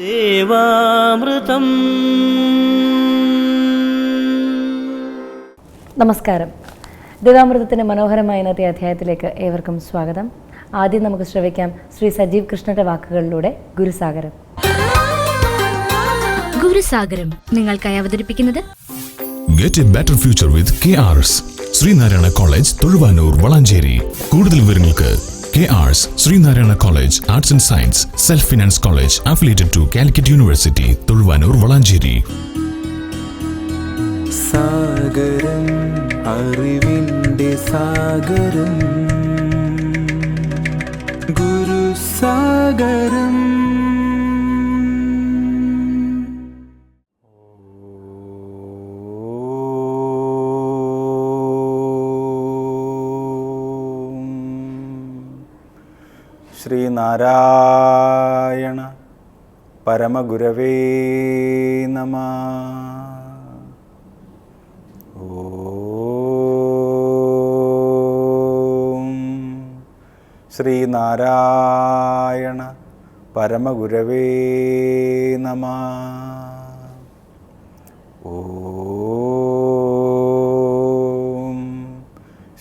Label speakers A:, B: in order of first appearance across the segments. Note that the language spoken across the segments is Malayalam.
A: ദേവാമൃതം.
B: നമസ്കാരം. ദേവാമൃതത്തിന്റെ മനോഹരമായ ഇന്നത്തെ അധ്യായത്തിലേക്ക് ഏവർക്കും സ്വാഗതം. ആദ്യം നമുക്ക് ശ്രവിക്കാം ശ്രീ സജീവ് കൃഷ്ണന്റെ വാക്കുകളിലൂടെ ഗുരുസാഗരം.
C: ഗുരുസാഗരം നിങ്ങൾക്കായി അവതരിപ്പിക്കുന്നത്?
D: Get a better future with KRS Sreenarayana college Thozhuvanoor Valanchery. കൂടുതൽ വിവരങ്ങൾക്ക് K RS Sreenarayana college arts and science self finance college affiliated to Calicut university Thozhuvanoor Valanchery
E: സാഗരം അറിവിന്റെ സാഗരം. ഗുരുസാഗരം ശ്രീനാരായണ പരമഗുരവേ നമ. ശ്രീനാരായണ പരമഗുരവേ നമ. ഓം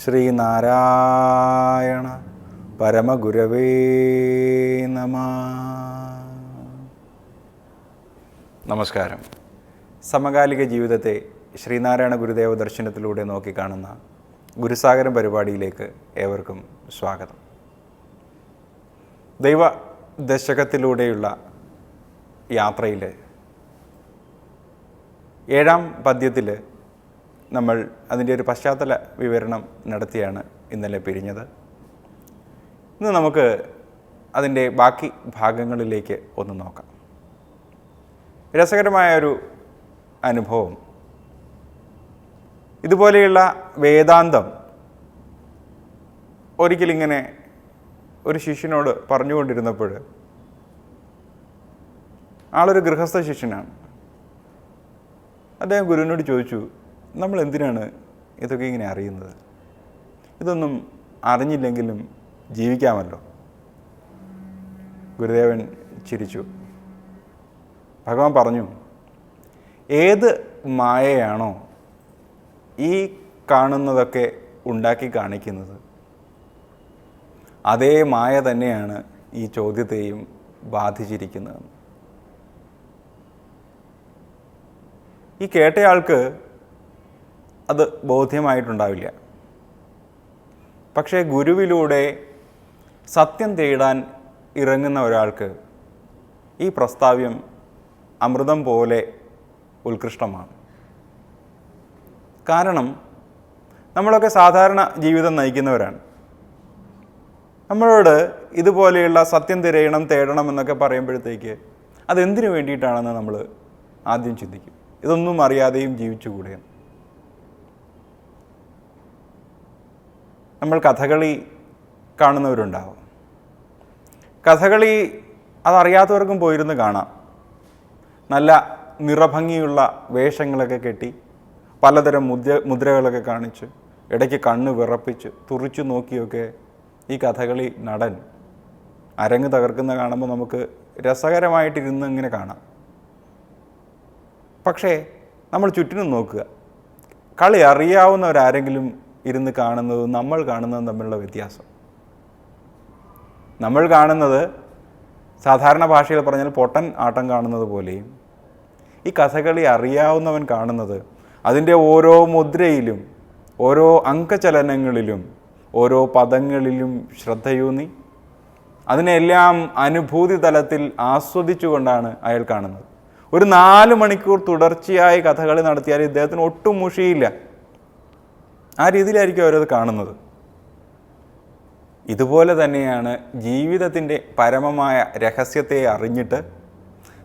E: ശ്രീനാരായണ പരമഗുരവേ നമ. നമസ്കാരം. സമകാലിക ജീവിതത്തെ ശ്രീനാരായണ ഗുരുദേവ ദർശനത്തിലൂടെ നോക്കിക്കാണുന്ന ഗുരുസാഗരം പരിപാടിയിലേക്ക് ഏവർക്കും സ്വാഗതം. ദൈവ ദശകത്തിലൂടെയുള്ള യാത്രയിൽ ഏഴാം പദ്യത്തിൽ നമ്മൾ അതിന്റെ ഒരു പശ്ചാത്തല വിവരണം നടത്തിയാണ് ഇന്നലെ പിരിഞ്ഞത്. ഇന്ന് നമുക്ക് അതിന്റെ ബാക്കി ഭാഗങ്ങളിലേക്ക് ഒന്ന് നോക്കാം. രസകരമായ ഒരു അനുഭവം. ഇതുപോലെയുള്ള വേദാന്തം ഒരിക്കലിങ്ങനെ ഒരു ശിഷ്യനോട് പറഞ്ഞുകൊണ്ടിരുന്നപ്പോൾ ആളൊരു ഗൃഹസ്ഥ ശിഷ്യനാണ്. അദ്ദേഹം ഗുരുവിനോട് ചോദിച്ചു നമ്മൾ എന്തിനാണ് ഇതൊക്കെ ഇങ്ങനെ അറിയുന്നത്? ഇതൊന്നും അറിഞ്ഞില്ലെങ്കിലും ജീവിക്കാമല്ലോ. ഗുരുദേവൻ ചിരിച്ചു. ഭഗവാൻ പറഞ്ഞു ഏത് മായയാണോ ഈ കാണുന്നതൊക്കെ ഉണ്ടാക്കി കാണിക്കുന്നത്? അതേ മായ തന്നെയാണ് ഈ ചോദ്യത്തെയും ബാധിച്ചിരിക്കുന്നത്. ഈ കേട്ടയാൾക്ക് അത് ബോധ്യമായിട്ടുണ്ടാവില്ല. പക്ഷേ ഗുരുവിലൂടെ സത്യം തേടാൻ ഇറങ്ങുന്ന ഒരാൾക്ക് ഈ പ്രസ്താവ്യം അമൃതം പോലെ ഉത്കൃഷ്ടമാണ്. കാരണം നമ്മളൊക്കെ സാധാരണ ജീവിതം നയിക്കുന്നവരാണ്. നമ്മളോട് ഇതുപോലെയുള്ള സത്യം തിരയണം തേടണം എന്നൊക്കെ പറയുമ്പോഴത്തേക്ക് അതെന്തിനു വേണ്ടിയിട്ടാണെന്ന് നമ്മൾ ആദ്യം ചിന്തിക്കും. ഇതൊന്നും അറിയാതെയും ജീവിച്ചുകൂടെയാണ് നമ്മൾ കഥകളി കാണുന്നവരുണ്ടാവും. കഥകളി അതറിയാത്തവർക്കും പോയിരുന്ന് കാണാം. നല്ല നിറഭംഗിയുള്ള വേഷങ്ങളൊക്കെ കെട്ടി പലതരം മുദ്ര മുദ്രകളൊക്കെ കാണിച്ച് ഇടയ്ക്ക് കണ്ണ് വിറപ്പിച്ച് തുറിച്ചു നോക്കിയൊക്കെ ഈ കഥകളി നടൻ അരങ്ങ് തകർക്കുന്ന കാണുമ്പോൾ നമുക്ക് രസകരമായിട്ടിരുന്ന് ഇങ്ങനെ കാണാം. പക്ഷേ നമ്മൾ ചുറ്റിനും നോക്കുക. കളി അറിയാവുന്നവരാരെങ്കിലും ഇരുന്ന് കാണുന്നതും നമ്മൾ കാണുന്നതും തമ്മിലുള്ള വ്യത്യാസം. നമ്മൾ കാണുന്നത് സാധാരണ ഭാഷയിൽ പറഞ്ഞാൽ പൊട്ടൻ ആട്ടം കാണുന്നത് പോലെയും ഈ കഥകളി അറിയാവുന്നവൻ കാണുന്നത് അതിന്റെ ഓരോ മുദ്രയിലും ഓരോ അങ്കചലനങ്ങളിലും ഓരോ പദങ്ങളിലും ശ്രദ്ധയൂന്നി അതിനെല്ലാം അനുഭൂതി തലത്തിൽ ആസ്വദിച്ചുകൊണ്ടാണ് അയാൾ കാണുന്നത്. ഒരു നാല് മണിക്കൂർ തുടർച്ചയായി കഥകളി നടത്തിയാൽ ഇദ്ദേഹത്തിന് ഒട്ടും മുഷിയില്ല. ആ രീതിയിലായിരിക്കും അവരത് കാണുന്നത്. ഇതുപോലെ തന്നെയാണ് ജീവിതത്തിന്റെ പരമമായ രഹസ്യത്തെ അറിഞ്ഞിട്ട്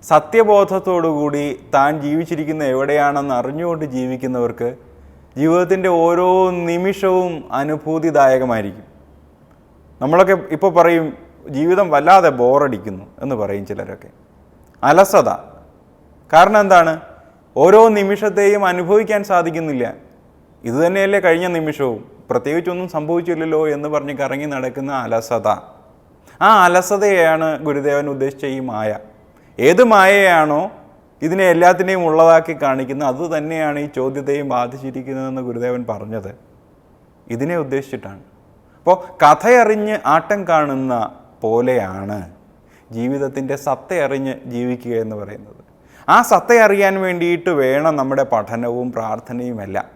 E: സത്യബോധത്തോടുകൂടി താൻ ജീവിച്ചിരിക്കുന്ന എവിടെയാണെന്ന് അറിഞ്ഞുകൊണ്ട് ജീവിക്കുന്നവർക്ക് ജീവിതത്തിന്റെ ഓരോ നിമിഷവും അനുഭൂതിദായകമായിരിക്കും. നമ്മളൊക്കെ ഇപ്പോൾ പറയും ജീവിതം വല്ലാതെ ബോറടിക്കുന്നു എന്ന് പറയും ചിലരൊക്കെ. അലസത. കാരണം എന്താണ്? ഓരോ നിമിഷത്തെയും അനുഭവിക്കാൻ സാധിക്കുന്നില്ല. ഇത് തന്നെയല്ലേ കഴിഞ്ഞ നിമിഷവും. പ്രത്യേകിച്ചൊന്നും സംഭവിച്ചില്ലല്ലോ എന്ന് പറഞ്ഞ് കറങ്ങി നടക്കുന്ന അലസത. ആ അലസതയാണ് ഗുരുദേവൻ ഉദ്ദേശിച്ച ഈ മായ. ഏത് മായയാണോ ഇതിനെ എല്ലാത്തിനെയും ഉള്ളതാക്കി കാണിക്കുന്നത് അത് തന്നെയാണ് ഈ ചോദ്യത്തെയും ബാധിച്ചിരിക്കുന്നതെന്ന് ഗുരുദേവൻ പറഞ്ഞത്. ഇതിനെ ഉദ്ദേശിച്ചിട്ടാണ്. അപ്പോൾ കഥയറിഞ്ഞ് ആട്ടം കാണുന്ന പോലെയാണ് ജീവിതത്തിന്റെ സത്തയറിഞ്ഞ് ജീവിക്കുക എന്ന് പറയുന്നത്. ആ സത്തയറിയാൻ വേണ്ടിയിട്ട് വേണം നമ്മുടെ പഠനവും പ്രാർത്ഥനയുമെല്ലാം.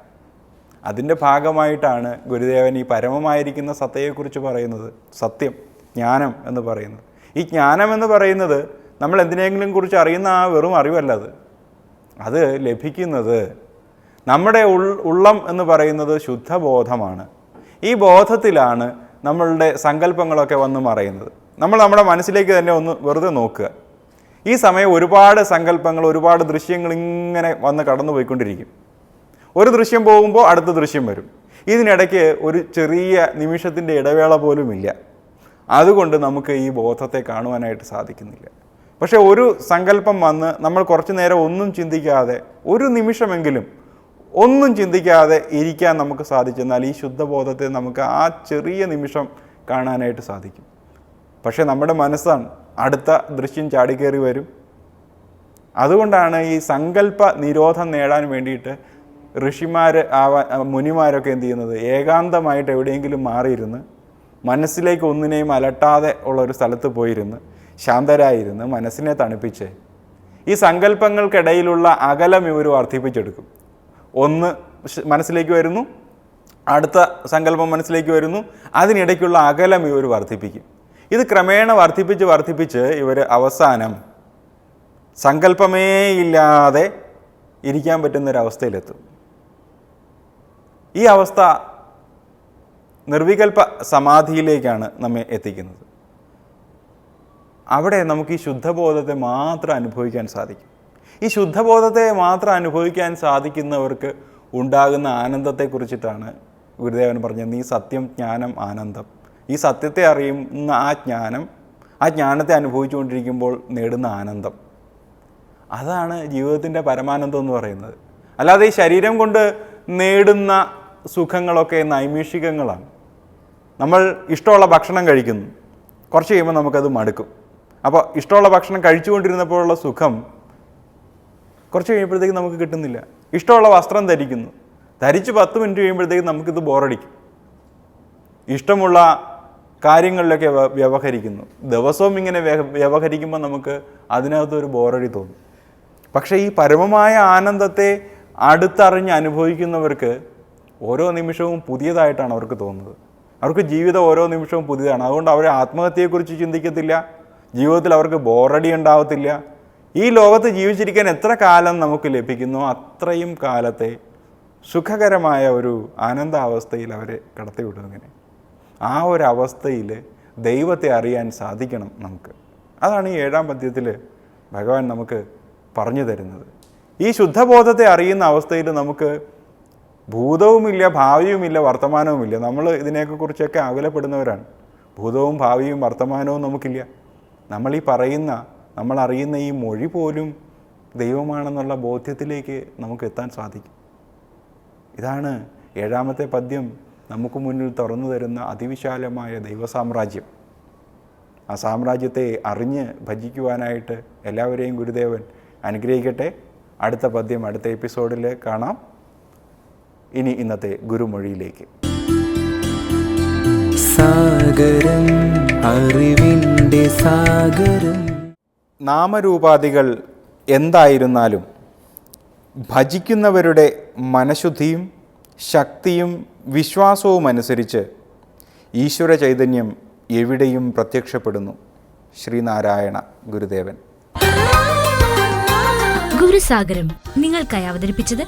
E: അതിന്റെ ഭാഗമായിട്ടാണ് ഗുരുദേവൻ ഈ പരമമായിരിക്കുന്ന സത്തയെക്കുറിച്ച് പറയുന്നത്. സത്യം ജ്ഞാനം എന്ന് പറയുന്നത്. ഈ ജ്ഞാനം എന്ന് പറയുന്നത് നമ്മൾ എന്തിനെങ്കിലും കുറിച്ച് അറിയുന്ന ആ വെറും അറിവല്ല അത്. അത് ലഭിക്കുന്നത് നമ്മുടെ ഉൾ ഉള്ളം എന്ന് പറയുന്നത് ശുദ്ധബോധമാണ്. ഈ ബോധത്തിലാണ് നമ്മളുടെ സങ്കല്പങ്ങളൊക്കെ വന്ന് മറയുന്നത്. നമ്മൾ നമ്മുടെ മനസ്സിലേക്ക് തന്നെ ഒന്ന് വെറുതെ നോക്കുക. ഈ സമയം ഒരുപാട് സങ്കല്പങ്ങൾ ഒരുപാട് ദൃശ്യങ്ങൾ ഇങ്ങനെ വന്ന് കടന്നു പോയിക്കൊണ്ടിരിക്കും ഒരു ദൃശ്യം പോകുമ്പോൾ അടുത്ത ദൃശ്യം വരും. ഇതിനിടയ്ക്ക് ഒരു ചെറിയ നിമിഷത്തിന്റെ ഇടവേള പോലും ഇല്ല അതുകൊണ്ട് നമുക്ക് ഈ ബോധത്തെ കാണുവാനായിട്ട് സാധിക്കുന്നില്ല. പക്ഷേ ഒരു സങ്കല്പം വന്ന് നമ്മൾ കുറച്ചു നേരം ഒന്നും ചിന്തിക്കാതെ ഒരു നിമിഷമെങ്കിലും ഒന്നും ചിന്തിക്കാതെ ഇരിക്കാൻ നമുക്ക് സാധിച്ചെന്നാൽ ഈ ശുദ്ധബോധത്തെ നമുക്ക് ആ ചെറിയ നിമിഷം കാണാനായിട്ട് സാധിക്കും. പക്ഷേ നമ്മുടെ മനസ്സാണ് അടുത്ത ദൃശ്യം ചാടിക്കേറി വരും. അതുകൊണ്ടാണ് ഈ സങ്കല്പ നിരോധം നേടാൻ വേണ്ടിയിട്ട് ഋഷിമാർ ആവാൻ മുനിമാരൊക്കെ എന്ത് ചെയ്യുന്നത്? ഏകാന്തമായിട്ട് എവിടെയെങ്കിലും മാറിയിരുന്ന് മനസ്സിലേക്ക് ഒന്നിനെയും അലട്ടാതെ ഉള്ള ഒരു സ്ഥലത്ത് പോയിരുന്ന് ശാന്തരായിരുന്ന് മനസ്സിനെ തണുപ്പിച്ച് ഈ സങ്കല്പങ്ങൾക്കിടയിലുള്ള അകലം ഇവർ വർദ്ധിപ്പിച്ചെടുക്കും. ഒന്ന് മനസ്സിലേക്ക് വരുന്നു അടുത്ത സങ്കല്പം മനസ്സിലേക്ക് വരുന്നു അതിനിടയ്ക്കുള്ള അകലം ഇവർ വർദ്ധിപ്പിക്കും. ഇത് ക്രമേണ വർദ്ധിപ്പിച്ച് വർദ്ധിപ്പിച്ച് ഇവർ അവസാനം സങ്കല്പമേ ഇല്ലാതെ ഇരിക്കാൻ പറ്റുന്നൊരവസ്ഥയിലെത്തും. ഈ അവസ്ഥ നിർവികൽപ്പ സമാധിയിലേക്കാണ് നമ്മെ എത്തിക്കുന്നത്. അവിടെ നമുക്ക് ഈ ശുദ്ധബോധത്തെ മാത്രം അനുഭവിക്കാൻ സാധിക്കും. ഈ ശുദ്ധബോധത്തെ മാത്രം അനുഭവിക്കാൻ സാധിക്കുന്നവർക്ക് ഉണ്ടാകുന്ന ആനന്ദത്തെക്കുറിച്ചിട്ടാണ് ഗുരുദേവൻ പറഞ്ഞത്. നീ സത്യം ജ്ഞാനം ആനന്ദം. ഈ സത്യത്തെ അറിയുന്ന ആ ജ്ഞാനം ആ ജ്ഞാനത്തെ അനുഭവിച്ചുകൊണ്ടിരിക്കുമ്പോൾ നേടുന്ന ആനന്ദം. അതാണ് ജീവിതത്തിന്റെ പരമാനന്ദം എന്ന് പറയുന്നത്. അല്ലാതെ ഈ ശരീരം കൊണ്ട് നേടുന്ന സുഖങ്ങളൊക്കെ നൈമിഷികങ്ങളാണ്. നമ്മൾ ഇഷ്ടമുള്ള ഭക്ഷണം കഴിക്കുന്നു. കുറച്ച് കഴിയുമ്പോൾ നമുക്കത് മടുക്കും. അപ്പോൾ ഇഷ്ടമുള്ള ഭക്ഷണം കഴിച്ചുകൊണ്ടിരുന്നപ്പോഴുള്ള സുഖം കുറച്ച് കഴിയുമ്പോഴത്തേക്ക് നമുക്ക് കിട്ടുന്നില്ല. ഇഷ്ടമുള്ള വസ്ത്രം ധരിക്കുന്നു. ധരിച്ച് പത്ത് മിനിറ്റ് കഴിയുമ്പോഴത്തേക്ക് നമുക്കിത് ബോറടിക്കും. ഇഷ്ടമുള്ള കാര്യങ്ങളിലൊക്കെ വ്യ- വ്യവഹരിക്കുന്നു. ദിവസവും ഇങ്ങനെ വ്യ- വ്യവഹരിക്കുമ്പോൾ നമുക്ക് അതിനകത്തൊരു ബോറടി തോന്നും. പക്ഷേ ഈ പരമമായ ആനന്ദത്തെ അടുത്തറിഞ്ഞ് അനുഭവിക്കുന്നവർക്ക് ഓരോ നിമിഷവും പുതിയതായിട്ടാണ് അവർക്ക് തോന്നുന്നത്. അവർക്ക് ജീവിതം ഓരോ നിമിഷവും പുതിയതാണ്. അതുകൊണ്ട് അവർ ആത്മഹത്യയെക്കുറിച്ച് ചിന്തിക്കത്തില്ല. ജീവിതത്തിൽ അവർക്ക് ബോറടി ഉണ്ടാവത്തില്ല. ഈ ലോകത്ത് ജീവിച്ചിരിക്കാൻ എത്ര കാലം നമുക്ക് ലഭിക്കുന്നു? അത്രയും കാലത്തെ സുഖകരമായ ഒരു ആനന്ദാവസ്ഥയിൽ അവരെ കടത്തിവിടും ഇങ്ങനെ. ആ ഒരു അവസ്ഥയിൽ ദൈവത്തെ അറിയാൻ സാധിക്കണം നമുക്ക്. അതാണ് ഈ ഏഴാം പദ്യത്തിൽ ഭഗവാൻ നമുക്ക് പറഞ്ഞു തരുന്നത്. ഈ ശുദ്ധബോധത്തെ അറിയുന്ന അവസ്ഥയിൽ നമുക്ക് ഭൂതവുമില്ല ഭാവിയുമില്ല വർത്തമാനവുമില്ല. നമ്മൾ ഇതിനെയൊക്കെ കുറിച്ചൊക്കെ അകലപ്പെടുന്നവരാണ്. ഭൂതവും ഭാവിയും വർത്തമാനവും നമുക്കില്ല. നമ്മൾ ഈ പറയുന്ന നമ്മൾ അറിയുന്ന ഈ മൊഴി പോലും ദൈവമാണെന്നുള്ള ബോധ്യത്തിലേക്ക് നമുക്ക് എത്താൻ സാധിക്കും. ഇതാണ് ഏഴാമത്തെ പദ്യം നമുക്ക് മുന്നിൽ തുറന്നു തരുന്ന അതിവിശാലമായ ദൈവസാമ്രാജ്യം. ആ സാമ്രാജ്യത്തെ അറിഞ്ഞ് ഭജിക്കുവാനായിട്ട് എല്ലാവരെയും ഗുരുദേവൻ അനുഗ്രഹിക്കട്ടെ. അടുത്ത പദ്യം അടുത്ത എപ്പിസോഡിൽ കാണാം. ഇനി ഇന്നത്തെ ഗുരുമൊഴിയിലേക്ക്.
A: സാഗരം അറിവിന്റെ സാഗരം.
E: നാമരൂപാദികൾ എന്തായിരുന്നാലും ഭജിക്കുന്നവരുടെ മനഃശുദ്ധിയും ശക്തിയും വിശ്വാസവും അനുസരിച്ച് ഈശ്വര ചൈതന്യം എവിടെയും പ്രത്യക്ഷപ്പെടുന്നു. ശ്രീനാരായണ ഗുരുദേവൻ.
C: ഗുരുസാഗരം നിങ്ങൾക്കായി അവതരിപ്പിച്ചത്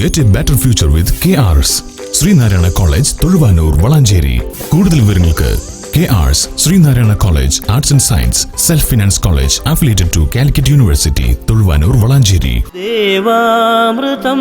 D: Get a better future with KRS Sreenarayana college Thozhuvanoor Valanchery. കൂടുതൽ വിവരങ്ങൾക്ക് K RS Sreenarayana college arts and science self finance college affiliated to Calicut university Thozhuvanoor Valanchery.
A: ദേവാമൃതം.